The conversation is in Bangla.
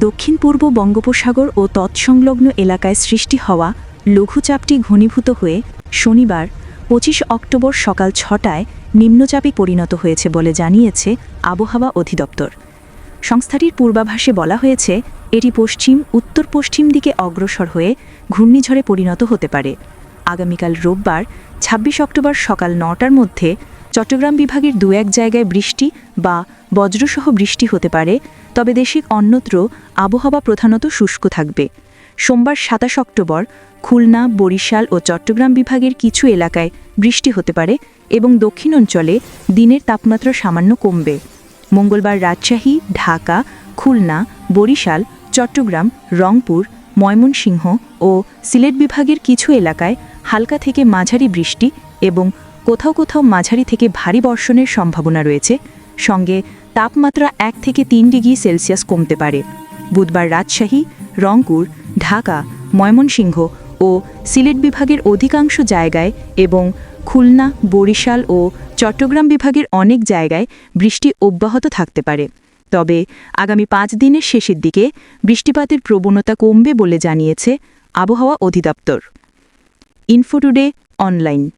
দক্ষিণ পূর্ব বঙ্গোপসাগর ও তৎসংলগ্ন এলাকায় সৃষ্টি হওয়া লঘুচাপটি ঘনীভূত হয়ে শনিবার পঁচিশ অক্টোবর সকাল ছটায় নিম্নচাপে পরিণত হয়েছে বলে জানিয়েছে আবহাওয়া অধিদপ্তর। সংস্থাটির পূর্বাভাসে বলা হয়েছে, এটি পশ্চিম, উত্তর পশ্চিম দিকে অগ্রসর হয়ে ঘূর্ণিঝড়ে পরিণত হতে পারে। আগামীকাল রোববার ২৬ অক্টোবর সকাল নটার মধ্যে চট্টগ্রাম বিভাগের দু এক জায়গায় বৃষ্টি বা বজ্রসহ বৃষ্টি হতে পারে, তবে দেশের অন্যত্র আবহাওয়া প্রধানত শুষ্ক থাকবে। সোমবার সাতাশ অক্টোবর খুলনা, বরিশাল ও চট্টগ্রাম বিভাগের কিছু এলাকায় বৃষ্টি হতে পারে এবং দক্ষিণ অঞ্চলে দিনের তাপমাত্রা সামান্য কমবে। মঙ্গলবার রাজশাহী, ঢাকা, খুলনা, বরিশাল, চট্টগ্রাম, রংপুর, ময়মনসিংহ ও সিলেট বিভাগের কিছু এলাকায় হালকা থেকে মাঝারি বৃষ্টি এবং কোথাও কোথাও মাঝারি থেকে ভারী বর্ষণের সম্ভাবনা রয়েছে। সঙ্গে তাপমাত্রা এক থেকে তিন ডিগ্রি সেলসিয়াস কমতে পারে। বুধবার রাজশাহী, রংপুর, ঢাকা, ময়মনসিংহ ও সিলেট বিভাগের অধিকাংশ জায়গায় এবং খুলনা, বরিশাল ও চট্টগ্রাম বিভাগের অনেক জায়গায় বৃষ্টি অব্যাহত থাকতে পারে। তবে আগামী পাঁচ দিনের শেষের দিকে বৃষ্টিপাতের প্রবণতা কমবে বলে জানিয়েছে আবহাওয়া অধিদপ্তর। Infotoday online.